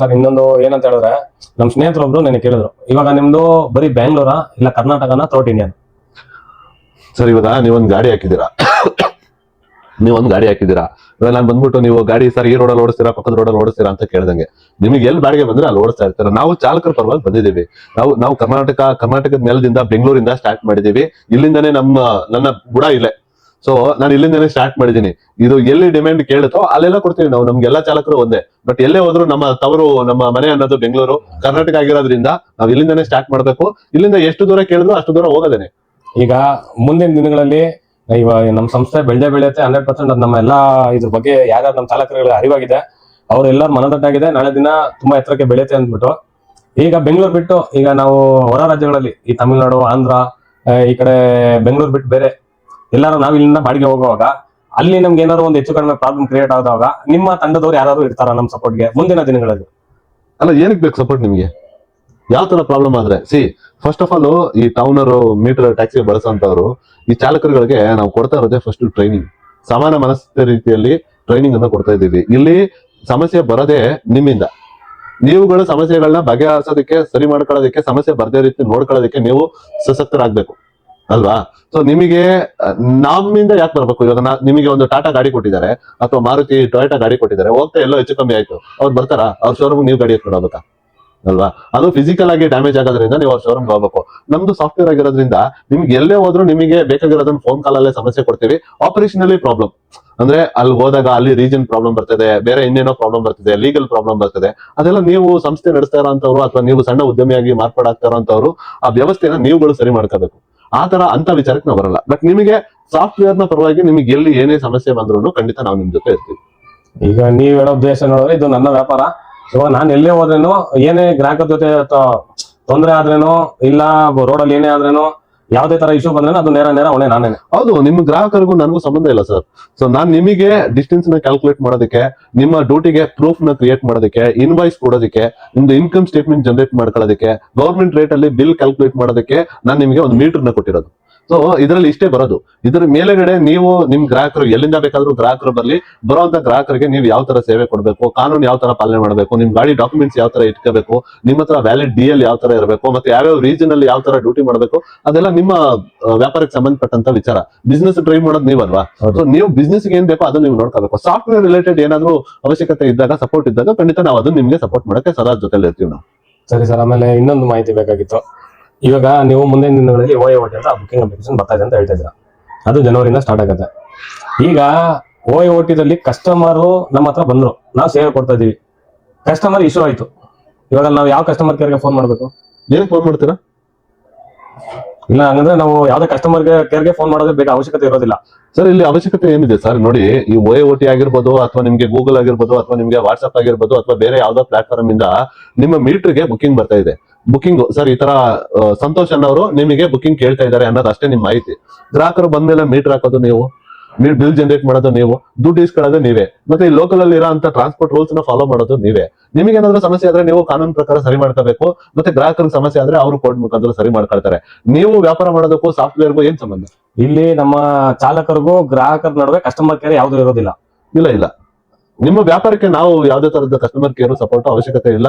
Sir ಇನ್ನೊಂದು ಏನಂತ ಹೇಳಿದ್ರೆ, ನಮ್ ಸ್ನೇಹಿತರೊಬ್ರು ನನಗೆ ಕೇಳಿದ್ರು. ಇವಾಗ ನಿಮ್ದು ಬರೀ ಬ್ಯಾಂಗ್ಳೂರಾ ಇಲ್ಲ ಕರ್ನಾಟಕನ ಥ್ರೋಟ್ ಇಂಡಿಯನ್ ಸರ್, ಇವಾಗ ನೀವೊಂದು ಗಾಡಿ ಹಾಕಿದ್ದೀರಾ? ನೀವೊಂದ್ ಗಾಡಿ ಹಾಕಿದ್ದೀರಾ? ಇವಾಗ ನಾನು ಬಂದ್ಬಿಟ್ಟು ನೀವು ಗಾಡಿ, ಸರ್, ಈ ರೋಡಲ್ಲಿ ಓಡಿಸ್ತೀರಾ, ಪಕ್ಕದ ರೋಡಲ್ಲಿ ಓಡಿಸ್ತೀರಾ ಅಂತ ಕೇಳ್ದಂಗೆ. ನಿಮಗೆ ಎಲ್ಲಿ ಬಾಡಿಗೆ ಬಂದ್ರೆ ಅಲ್ಲಿ ಓಡಿಸ್ತಾ ಇರ್ತಾರೆ. ನಾವು ಚಾಲಕರ ಪರವಾಗಿ ಬಂದಿದ್ದೀವಿ. ನಾವು ನಾವು ಕರ್ನಾಟಕ, ಕರ್ನಾಟಕದ ನೆಲದಿಂದ ಬೆಂಗಳೂರಿಂದ ಸ್ಟಾರ್ಟ್ ಮಾಡಿದೀವಿ ಇಲ್ಲಿಂದಾನೇ ನಮ್ಮ, ನನ್ನ ಬುಡ ಇಲ್ಲೇ. ಸೊ ನಾನು ಇಲ್ಲಿಂದನೇ ಸ್ಟಾರ್ಟ್ ಮಾಡಿದ್ದೀನಿ. ಇದು ಎಲ್ಲಿ ಡಿಮ್ಯಾಂಡ್ ಕೇಳುತ್ತೋ ಅಲ್ಲೆಲ್ಲ ಕೊಡ್ತೀವಿ ನಾವು. ನಮ್ಗೆಲ್ಲ ಚಾಲಕರು ಒಂದೇ. ಬಟ್ ಎಲ್ಲೇ ಹೋದ್ರು ನಮ್ಮ ತವರು, ನಮ್ಮ ಮನೆ ಅನ್ನೋದು ಬೆಂಗಳೂರು, ಕರ್ನಾಟಕ ಆಗಿರೋದ್ರಿಂದ ನಾವು ಇಲ್ಲಿಂದನೇ ಸ್ಟಾರ್ಟ್ ಮಾಡಬೇಕು. ಇಲ್ಲಿಂದ ಎಷ್ಟು ದೂರ ಕೇಳಿದ್ರು ಅಷ್ಟು ದೂರ ಹೋಗೋದೇನೆ. ಈಗ ಮುಂದಿನ ದಿನಗಳಲ್ಲಿ ಇವಾಗ ನಮ್ಮ ಸಂಸ್ಥೆ ಬೆಳೆದೆ ಬೆಳೆಯುತ್ತೆ, ಹಂಡ್ರೆಡ್ ಪರ್ಸೆಂಟ್ ನಮ್ಮ ಎಲ್ಲಾ ಇದ್ರ ಬಗ್ಗೆ ಯಾರ್ಯಾರು ನಮ್ಮ ಚಾಲಕರುಗಳಿಗೆ ಅರಿವಾಗಿದೆ ಅವ್ರೆಲ್ಲರ ಮನದಟ್ಟಾಗಿದೆ. ನಾಳೆ ದಿನ ತುಂಬಾ ಎತ್ತರಕ್ಕೆ ಬೆಳೆಯುತ್ತೆ ಅಂದ್ಬಿಟ್ಟು. ಈಗ ಬೆಂಗಳೂರು ಬಿಟ್ಟು ಈಗ ನಾವು ಹೊರ ರಾಜ್ಯಗಳಲ್ಲಿ, ಈ ತಮಿಳುನಾಡು, ಆಂಧ್ರ ಈ ಕಡೆ ಬೆಂಗಳೂರು ಬಿಟ್ಟು ಬೇರೆ ಎಲ್ಲಾರು ನಾವ್ ಇಲ್ಲಿಂದ ಬಾಡಿಗೆ ಹೋಗುವಾಗ, ಅಲ್ಲಿ ನಮ್ಗೆ ಏನಾದ್ರು ಒಂದು ಹೆಚ್ಚು ಕಡಿಮೆ ಪ್ರಾಬ್ಲಮ್ ಕ್ರಿಯೇಟ್ ಆದಾಗ ನಿಮ್ಮ ತಂಡದವ್ರು ಯಾರು ಇರ್ತಾರ ನಮ್ಮ ಸಪೋರ್ಟ್ಗೆ ಮುಂದಿನ ದಿನಗಳಲ್ಲಿ? ಅಲ್ಲ, ಏನಕ್ಕೆ ಬೇಕು ಸಪೋರ್ಟ್ ನಿಮ್ಗೆ? ಯಾವ ತರ ಪ್ರಾಬ್ಲಮ್ ಆದ್ರೆ? ಸಿ ಫಸ್ಟ್ ಆಫ್ ಆಲ್ ಈ ಟೌನರು ಮೀಟರ್ ಟ್ಯಾಕ್ಸಿ ಬಳಸೋಂತವ್ರು, ಈ ಚಾಲಕರುಗಳಿಗೆ ನಾವು ಕೊಡ್ತಾ ಇರೋದೇ ಫಸ್ಟ್ ಟ್ರೈನಿಂಗ್ ಸಮಾನ ಮನಸ್ಸಿನ ರೀತಿಯಲ್ಲಿ ಟ್ರೈನಿಂಗ್ ಅನ್ನ ಕೊಡ್ತಾ ಇದ್ದೀವಿ. ಇಲ್ಲಿ ಸಮಸ್ಯೆ ಬರೋದೇ ನಿಮ್ಮಿಂದ. ನೀವುಗಳ ಸಮಸ್ಯೆಗಳನ್ನ ಬಗೆಹರಿಸೋದಕ್ಕೆ, ಸರಿ ಮಾಡ್ಕೊಳ್ಳೋದಕ್ಕೆ, ಸಮಸ್ಯೆ ಬರದೇ ರೀತಿ ನೋಡ್ಕೊಳ್ಳೋದಕ್ಕೆ ನೀವು ಸಶಕ್ತರಾಗ್ಬೇಕು. ಅಲ್ವಾ? ಸೊ ನಿಮಗೆ ನಮ್ಮಿಂದ ಯಾಕೆ ಬರ್ಬೇಕು? ಇವಾಗ ನಿಮಗೆ ಒಂದು ಟಾಟಾ ಗಾಡಿ ಕೊಟ್ಟಿದ್ದಾರೆ, ಅಥವಾ ಮಾರುತಿ ಟೊಯೋಟಾ ಗಾಡಿ ಕೊಟ್ಟಿದ್ದಾರೆ, ಹೋಗ್ತಾ ಎಲ್ಲೋ ಹೆಚ್ಚು ಕಮ್ಮಿ ಆಯ್ತು. ಅವ್ರು ಬರ್ತಾರಾ? ಅವ್ರ ಶೋರೂಮ್ ನೀವು ಗಾಡಿ ಎತ್ಕೊಂಡು ಹೋಗ್ಬೇಕಾ? ಅಲ್ವಾ? ಅದು ಫಿಸಿಕಲ್ ಆಗಿ ಡ್ಯಾಮೇಜ್ ಆಗೋದ್ರಿಂದ ನೀವು ಅವ್ರ ಶೋರೂಮ್ ಹೋಗ್ಬೇಕು. ನಮ್ದು ಸಾಫ್ಟ್ವೇರ್ ಆಗಿರೋದ್ರಿಂದ ನಿಮ್ಗೆ ಎಲ್ಲೇ ಹೋದ್ರು ನಿಮಗೆ ಬೇಕಾಗಿರೋದನ್ನ ಫೋನ್ ಕಾಲ್ ಅಲ್ಲೇ ಸಮಸ್ಯೆ ಕೊಡ್ತೀವಿ. ಆಪರೇಷನಲಿ ಪ್ರಾಬ್ಲಮ್ ಅಂದ್ರೆ ಅಲ್ಲಿ ಹೋದಾಗ ಅಲ್ಲಿ ರೀಜನ್ ಪ್ರಾಬ್ಲಮ್ ಬರ್ತದೆ, ಬೇರೆ ಇನ್ನೇನೋ ಪ್ರಾಬ್ಲಮ್ ಬರ್ತದೆ ಲೀಗಲ್ ಪ್ರಾಬ್ಲಮ್ ಬರ್ತದೆ. ಅದೆಲ್ಲ ನೀವು ಸಂಸ್ಥೆ ನಡೆಸ್ತಾ ಇರೋಂಥವ್ರು, ಅಥವಾ ನೀವು ಸಣ್ಣ ಉದ್ಯಮಿಯಾಗಿ ಮಾರ್ಪಾಡಾಗ್ತಾ ಇರೋಂಥವ್ರು, ಆ ವ್ಯವಸ್ಥೆನ ನೀವುಗಳು ಸರಿ ಮಾಡ್ಕೋಬೇಕು. ಆ ತರ ಅಂತ ವಿಚಾರಕ್ಕೆ ನಾವು ಬರಲ್ಲ. ಬಟ್ ನಿಮಗೆ ಸಾಫ್ಟ್ವೇರ್ನ ಪರವಾಗಿ ನಿಮಗೆ ಎಲ್ಲಿ ಏನೇ ಸಮಸ್ಯೆ ಬಂದ್ರು ಖಂಡಿತ ನಾವು ನಿಮ್ ಜೊತೆ ಇರ್ತೀವಿ. ಈಗ ನೀವ್ ಹೇಳೋ ಉದ್ದೇಶ ನೋಡಿದ್ರೆ ಇದು ನನ್ನ ವ್ಯಾಪಾರ. ಸೊ ನಾನು ಎಲ್ಲೇ ಹೋದ್ರೇನು ಏನೇ ಗ್ರಾಹಕರ ಜೊತೆ ತೊಂದರೆ ತೊಂದ್ರೆ ಆದ್ರೇನು ಇಲ್ಲ ರೋಡಲ್ಲಿ ಏನೇ ಆದ್ರೇನು ಯಾವ್ದೇ ತರ ಇಶ್ಯೂ ಬಂದ್ರೆ ಅದು ನೇರ ನೇರ ಒಳ್ಳೆ ನಾನೇನೆ. ಹೌದು, ನಿಮ್ಮ ಗ್ರಾಹಕರಿಗೂ ನನಗೂ ಸಂಬಂಧ ಇಲ್ಲ ಸರ್. ಸೊ ನಾನ್ ನಿಮಗೆ ಡಿಸ್ಟೆನ್ಸ್ನ ಕ್ಯಾಲ್ಕುಲೇಟ್ ಮಾಡೋದಕ್ಕೆ, ನಿಮ್ಮ ಡ್ಯೂಟಿಗೆ ಪ್ರೂಫ್ನ ಕ್ರಿಯೇಟ್ ಮಾಡೋದಕ್ಕೆ ಇನ್ವಾಯ್ಸ್ ಕೊಡೋದಕ್ಕೆ, ನಿಮ್ದು ಇನ್ಕಮ್ ಸ್ಟೇಟ್ಮೆಂಟ್ ಜನರೇಟ್ ಮಾಡ್ಕೊಳ್ಳೋದಕ್ಕೆ ಗೌರ್ಮೆಂಟ್ ರೇಟ್ ಅಲ್ಲಿ ಬಿಲ್ ಕ್ಯಾಲ್ಕುಲೇಟ್ ಮಾಡೋದಕ್ಕೆ ನಾನು ನಿಮಗೆ ಒಂದು ಮೀಟರ್ನ ಕೊಟ್ಟಿರೋದು. ಸೊ ಇದರಲ್ಲಿ ಇಷ್ಟೇ ಬರೋದು. ಇದರ ಮೇಲೆಗಡೆ ನೀವು ನಿಮ್ ಗ್ರಾಹಕರು ಎಲ್ಲಿಂದ ಬೇಕಾದ್ರೂ ಗ್ರಾಹಕರು ಬರಲಿ ಬರುವಂತ ಗ್ರಾಹಕರಿಗೆ ನೀವು ಯಾವ ತರ ಸೇವೆ ಕೊಡಬೇಕು ಕಾನೂನು ಯಾವ ತರ ಪಾಲನೆ ಮಾಡಬೇಕು ನಿಮ್ ಗಾಡಿ ಡಾಕ್ಯುಮೆಂಟ್ಸ್ ಯಾವ ತರ ಇಟ್ಕೋಬೇಕು ನಿಮ್ಮ ಹತ್ರ ವ್ಯಾಲಿಡ್ ಡಿ ಎಲ್ ಯಾವ ತರ ಇರಬೇಕು ಮತ್ತೆ ಯಾವ್ಯಾವ ರೀಜನ್ ಅಲ್ಲಿ ಯಾವ ತರ ಡ್ಯೂಟಿ ಮಾಡಬೇಕು ಅದೆಲ್ಲ ನಿಮ್ಮ ವ್ಯಾಪಾರಕ್ಕೆ ಸಂಬಂಧಪಟ್ಟಂತ ವಿಚಾರ. ಬಿಸ್ನೆಸ್ ಡ್ರೈವ್ ಮಾಡೋದು ನೀವಲ್ವಾ. ಸೊ ನೀವು ಬಿಸ್ನೆಸ್ ಏನ್ ಬೇಕೋ ಅದನ್ನ ನೀವು ನೋಡ್ಕೋಬೇಕು. ಸಾಫ್ಟ್ವೇರ್ ರಿಲೇಟೆಡ್ ಏನಾದ್ರು ಅವಶ್ಯಕತೆ ಇದ್ದಾಗ ಸಪೋರ್ಟ್ ಇದ್ದಾಗ ಖಂಡಿತ ನಾವು ಅದನ್ನ ನಿಮ್ಗೆ ಸಪೋರ್ಟ್ ಮಾಡಕ್ಕೆ ಸದಾ ಜೊತೆಲಿ ಇರ್ತೀವಿ ನಾವು. ಸರಿ ಸರ್ ಆಮೇಲೆ ಇನ್ನೊಂದು ಮಾಹಿತಿ ಬೇಕಾಗಿತ್ತು. ಇವಾಗ ನೀವು ಮುಂದಿನ ದಿನಗಳಲ್ಲಿ ಓ ಓಟಿ ಅಂತ ಬುಕಿಂಗ್ ಅಪ್ಲಿಕೇಶನ್ ಬರ್ತಾ ಇದೆ ಅಂತ ಹೇಳ್ತಾ ಇದ್ದೀರಾ? ಅದು ಜನವರಿಂದ ಸ್ಟಾರ್ಟ್ ಆಗುತ್ತೆ. ಈಗ ಓ ಟಿದಲ್ಲಿ ಕಸ್ಟಮರು ನಮ್ಮ ಹತ್ರ ಬಂದ್ರು. ನಾವು ಸೇವೆ ಕೊಡ್ತಾ ಇದೀವಿ ಕಸ್ಟಮರ್ ಇಶ್ಯೂ ಆಯ್ತು. ಇವಾಗ ನಾವು ಯಾವ ಕಸ್ಟಮರ್ ಕೇರ್ಗೆ ಫೋನ್ ಮಾಡಬೇಕು? ಏನ್ ಫೋನ್ ಮಾಡ್ತೀರಾ? ಇಲ್ಲ ಹಂಗಂದ್ರೆ ನಾವು ಯಾವ್ದೇ ಕಸ್ಟಮರ್ ಕೇರ್ಗೆ ಫೋನ್ ಮಾಡೋದೇ ಬೇಗ ಅವಶ್ಯಕತೆ ಇರೋದಿಲ್ಲ. ಸರ್ ಇಲ್ಲಿ ಅವಶ್ಯಕತೆ ಏನಿದೆ? ಸರ್ ನೋಡಿ ಈ ಒ ಒ ಟಿ ಆಗಿರ್ಬೋದು ಅಥವಾ ನಿಮಗೆ ಗೂಗಲ್ ಆಗಿರ್ಬೋದು ಅಥವಾ ನಿಮಗೆ ವಾಟ್ಸ್ಆಪ್ ಆಗಿರ್ಬೋದು ಅಥವಾ ಬೇರೆ ಯಾವ್ದೋ ಪ್ಲಾಟ್ಫಾರ್ಮ್ ಇಂದ ನಿಮ್ಮ ಮೀಟರ್ಗೆ ಬುಕಿಂಗ್ ಬರ್ತಾ ಇದೆ. ಬುಕಿಂಗ್ ಸರ್ ಈ ತರ ಸಂತೋಷ್ ಅನ್ನೋರು ನಿಮಗೆ ಬುಕಿಂಗ್ ಕೇಳ್ತಾ ಇದ್ದಾರೆ ಅನ್ನೋದು ಅಷ್ಟೇ ನಿಮ್ ಮಾಹಿತಿ. ಗ್ರಾಹಕರು ಬಂದ್ಮೇಲೆ ಮೀಟರ್ ಹಾಕೋದು ನೀವು ಬಿಲ್ ಜನರೇಟ್ ಮಾಡೋದು ನೀವು ದುಡ್ಡು ಇಸ್ಕೊಳ್ಳೋದು ನೀವೇ. ಮತ್ತೆ ಈ ಲೋಕಲ್ ಅಲ್ಲಿ ಇರೋ ಟ್ರಾನ್ಸ್ಪೋರ್ಟ್ ರೂಲ್ಸ್ನ ಫಾಲೋ ಮಾಡೋದು ನೀವೇ. ನಿಮಗೆ ಏನಾದ್ರೂ ಸಮಸ್ಯೆ ಆದ್ರೆ ನೀವು ಕಾನೂನು ಪ್ರಕಾರ ಸರಿ ಮಾಡ್ಕೋಬೇಕು ಮತ್ತೆ ಗ್ರಾಹಕರಿಗೆ ಸಮಸ್ಯೆ ಆದ್ರೆ ಅವರು ಕೋರ್ಟ್ ಮುಖಾಂತರ ಸರಿ ಮಾಡ್ಕೊಳ್ತಾರೆ. ನೀವು ವ್ಯಾಪಾರ ಮಾಡೋದಕ್ಕೂ ಸಾಫ್ಟ್ವೇರ್ಗೂ ಏನ್ ಸಂಬಂಧ? ಇಲ್ಲಿ ನಮ್ಮ ಚಾಲಕರಿಗೂ ಗ್ರಾಹಕರ ನಡುವೆ ಕಸ್ಟಮರ್ ಕೇರ್ ಯಾವ್ದು ಇರೋದಿಲ್ಲ. ಇಲ್ಲ ಇಲ್ಲ. ನಿಮ್ಮ ವ್ಯಾಪಾರಕ್ಕೆ ನಾವು ಯಾವುದೇ ತರದ ಕಸ್ಟಮರ್ ಕೇರ್ ಸಪೋರ್ಟ್ ಅವಶ್ಯಕತೆ ಇಲ್ಲ.